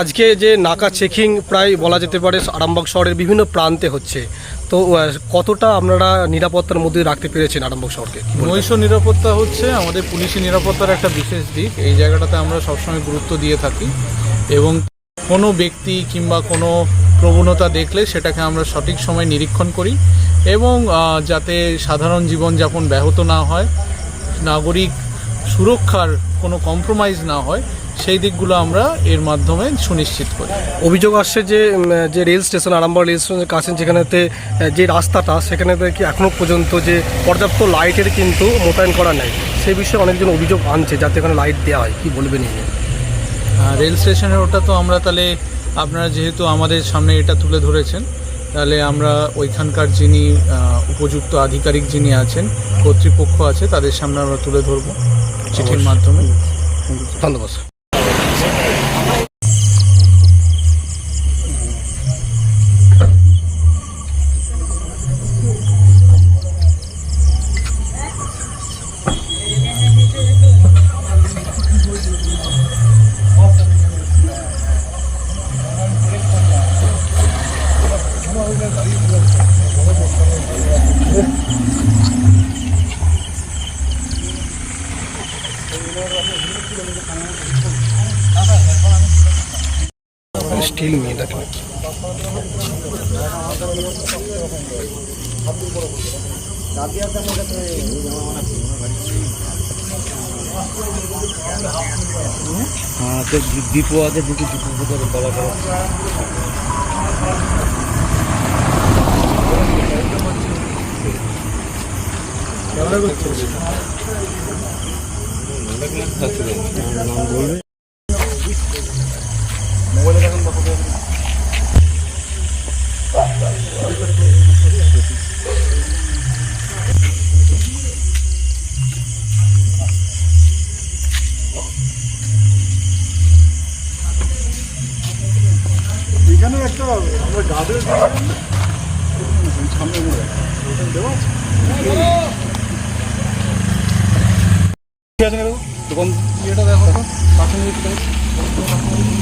আজকে যে নাকা চেকিং প্রায় বলা যেতে পারে আরামবাগ শহরের বিভিন্ন প্রান্তে হচ্ছে। তো কতটা আপনারা নিরাপত্তার মধ্যে রাখতে পেরেছেন আরামবাগ শহরকে? নৈশ নিরাপত্তা হচ্ছে আমাদের পুলিশি নিরাপত্তার একটা বিশেষ দিক। এই জায়গাটাতে আমরা সবসময় গুরুত্ব দিয়ে থাকি এবং কোনো ব্যক্তি কিংবা কোনো প্রবণতা দেখলে সেটাকে আমরা সঠিক সময় নিরীক্ষণ করি এবং যাতে সাধারণ জীবনযাপন ব্যাহত না হয়। নাগরিক সুরক্ষার কোনো কম্প্রোমাইজ না হয় সেই দিকগুলো আমরা এর মাধ্যমে সুনিশ্চিত করি। অভিযোগ আসছে যে যে রেল স্টেশন আরামবাগ রেল স্টেশনের কাছে যেখানেতে যে রাস্তাটা সেখানেতে কি এখনও পর্যন্ত যে পর্যাপ্ত লাইটের কিন্তু মোতায়েন করা নেই। সেই বিষয়ে অনেকজন অভিযোগ আনছে যাতে এখানে লাইট দেওয়া হয়। কি বলবেন রেল স্টেশনের ওটা তো আমরা তাহলে আপনারা যেহেতু আমাদের সামনে এটা তুলে ধরেছেন তাহলে আমরা ওইখানকার যিনি উপযুক্ত আধিকারিক যিনি আছেন কর্তৃপক্ষ আছে তাদের সামনে আমরা তুলে ধরবো। চিঠির মাধ্যমে। ধন্যবাদ স্টিল নিয়ে দেখেন হ্যাঁ ডিপো আছে দুটো ডিপো ভিতরে বলা করা। এখানে একটা আমরা গার্ডের সামনে দেওয়া আছে ঠিক আছে দেখো দোকান ইয়েটা দেখো তো পাশে নিয়ে একটু দেখো।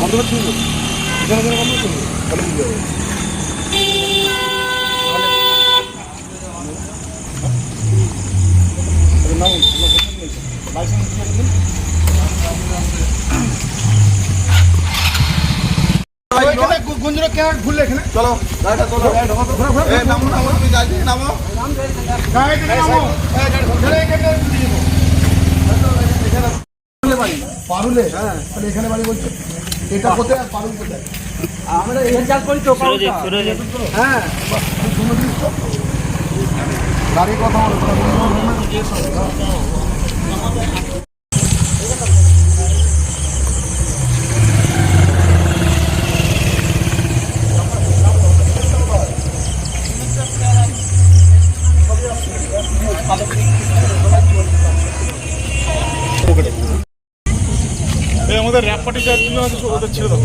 বন্ধ করছি তাহলে বুঝতে হবে লাইসেন্স গুঞ্জরা কেন ঘুরলে এখানে? চলো গাড়িটা তোলো। গাড়িটা ঘোরো ঘোরো। এ নামো নামো তুমি নামো। গাড়িটা নামো গাড়ি ঘোরো পারুলে হ্যাঁ। তাহলে এখানে বাড়ি বলছে। এটা কোথায় আর পারুল কোথায়? আমরা এখানে চাল করি তো হ্যাঁ। গাড়ির কথা র্যাপ পার্টি যার জন্য ওদের ছেড়ে দাও